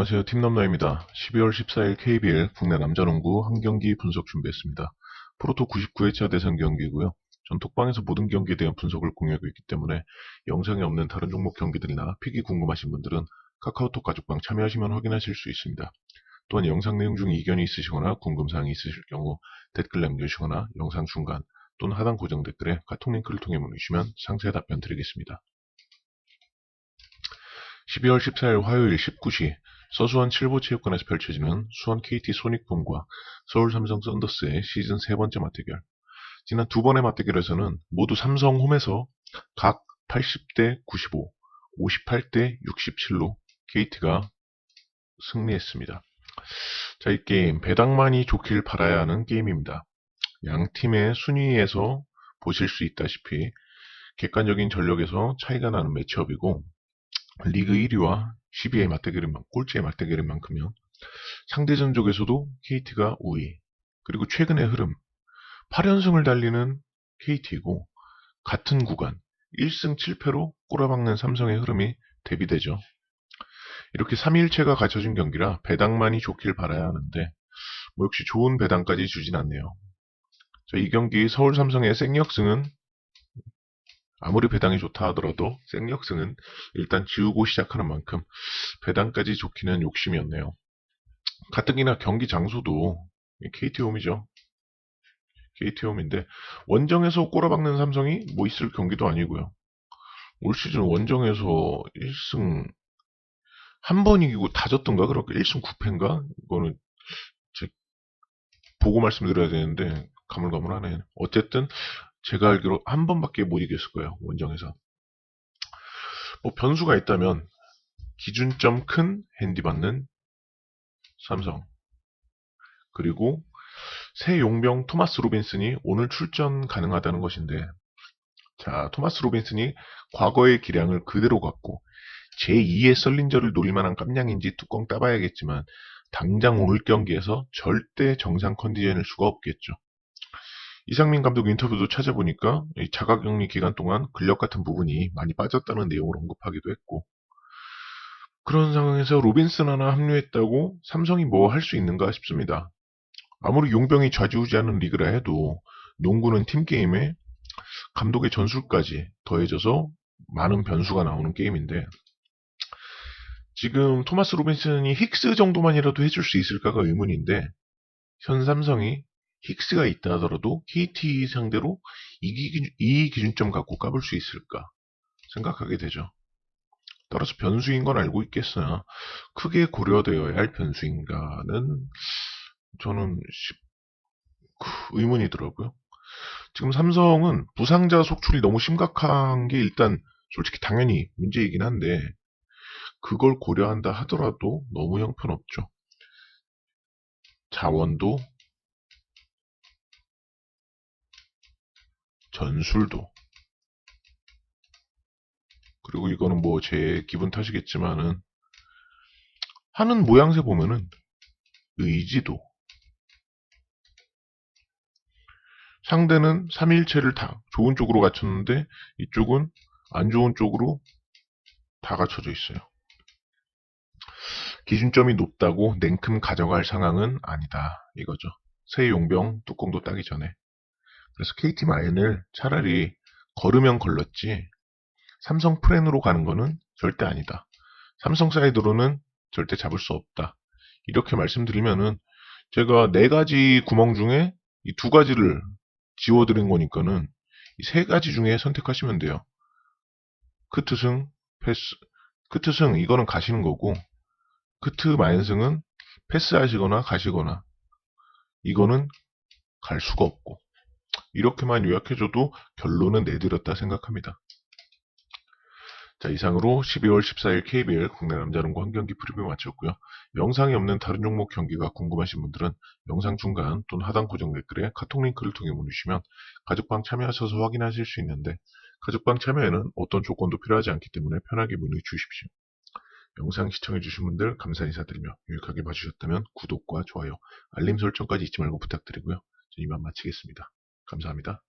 안녕하세요. 팀넘너입니다. 12월 14일 KBL 국내 남자농구 한 경기 분석 준비했습니다. 프로토 99회차 대상 경기고요. 전 톡방에서 모든 경기에 대한 분석을 공유하고 있기 때문에 영상에 없는 다른 종목 경기들이나 픽이 궁금하신 분들은 카카오톡 가족방 참여하시면 확인하실 수 있습니다. 또한 영상 내용 중 이견이 있으시거나 궁금사항이 있으실 경우 댓글 남겨주시거나 영상 중간 또는 하단 고정 댓글에 카톡 링크를 통해 문의주시면 상세 답변 드리겠습니다. 12월 14일 화요일 19시 서수원 7보 체육관에서 펼쳐지는 수원 KT 소닉붐과 서울 삼성 썬더스의 시즌 세 번째 맞대결. 지난 두 번의 맞대결에서는 모두 삼성 홈에서 각 80대 95, 58대 67로 KT가 승리했습니다. 자, 이 게임 배당만이 좋길 바라야 하는 게임입니다. 양 팀의 순위에서 보실 수 있다시피 객관적인 전력에서 차이가 나는 매치업이고 리그 1위와 12위의 맞대결인 만 꼴찌의 맞대결인 만큼요. 상대 전적에서도 KT가 우위. 그리고 최근의 흐름 8연승을 달리는 KT이고 같은 구간 1승 7패로 꼬라박는 삼성의 흐름이 대비되죠. 이렇게 3일체가 갖춰진 경기라 배당만이 좋길 바라야 하는데 뭐 역시 좋은 배당까지 주진 않네요. 자, 이 경기 서울 삼성의 생역승은 아무리 배당이 좋다 하더라도 생력승은 일단 지우고 시작하는 만큼 배당까지 좋기는 욕심이었네요. 가뜩이나 경기 장소도 KT홈이죠. KT홈인데 원정에서 꼬라박는 삼성이 뭐 있을 경기도 아니고요. 올 시즌 원정에서 1승 한 번 이기고 다 졌던가 그렇게 1승 9패인가 이거는 제 보고 말씀드려야 되는데 가물가물하네. 어쨌든 제가 알기로 한 번밖에 못 이겼을 거예요. 원정에서. 뭐 변수가 있다면 기준점 큰 핸디 받는 삼성. 그리고 새 용병 토마스 로빈슨이 오늘 출전 가능하다는 것인데 자, 토마스 로빈슨이 과거의 기량을 그대로 갖고 제2의 썰린저를 노릴 만한 깜냥인지 뚜껑 따봐야겠지만 당장 오늘 경기에서 절대 정상 컨디션일 수가 없겠죠. 이상민 감독 인터뷰도 찾아보니까 자가격리 기간 동안 근력 같은 부분이 많이 빠졌다는 내용을 언급하기도 했고 그런 상황에서 로빈슨 하나 합류했다고 삼성이 뭐 할 수 있는가 싶습니다. 아무리 용병이 좌지우지하는 리그라 해도 농구는 팀 게임에 감독의 전술까지 더해져서 많은 변수가 나오는 게임인데 지금 토마스 로빈슨이 힉스 정도만이라도 해줄 수 있을까가 의문인데 현 삼성이 힉스가 있다 하더라도 KT 상대로 이, 기준, 점 갖고 까볼 수 있을까 생각하게 되죠. 따라서 변수인 건 알고 있겠으나 크게 고려되어야 할 변수인가는 저는 의문이더라고요. 지금 삼성은 부상자 속출이 너무 심각한 게 일단 솔직히 당연히 문제이긴 한데 그걸 고려한다 하더라도 너무 형편없죠. 자원도 전술도 그리고 이거는 뭐 제 기분 탓이겠지만은 하는 모양새 보면은 의지도 상대는 3일체를 다 좋은 쪽으로 갖췄는데 이쪽은 안 좋은 쪽으로 다 갖춰져 있어요. 기준점이 높다고 냉큼 가져갈 상황은 아니다 이거죠. 새 용병 뚜껑도 따기 전에 그래서 KT 마인을 차라리 걸으면 걸렀지 삼성 프렌으로 가는 거는 절대 아니다. 삼성 사이드로는 절대 잡을 수 없다. 이렇게 말씀드리면은 제가 네 가지 구멍 중에 이 두 가지를 지워드린 거니까는 이 세 가지 중에 선택하시면 돼요. 크트승, 패스, 크트승 이거는 가시는 거고 크트 마인승은 패스하시거나 가시거나 이거는 갈 수가 없고 이렇게만 요약해줘도 결론은 내드렸다 생각합니다. 자, 이상으로 12월 14일 KBL 국내 남자농구 한 경기 프리뷰 마쳤고요. 영상이 없는 다른 종목 경기가 궁금하신 분들은 영상 중간 또는 하단 고정 댓글에 카톡 링크를 통해 문의주시면 가족방 참여하셔서 확인하실 수 있는데 가족방 참여에는 어떤 조건도 필요하지 않기 때문에 편하게 문의 주십시오. 영상 시청해주신 분들 감사 인사드리며 유익하게 봐주셨다면 구독과 좋아요, 알림 설정까지 잊지 말고 부탁드리고요. 이만 마치겠습니다. 감사합니다.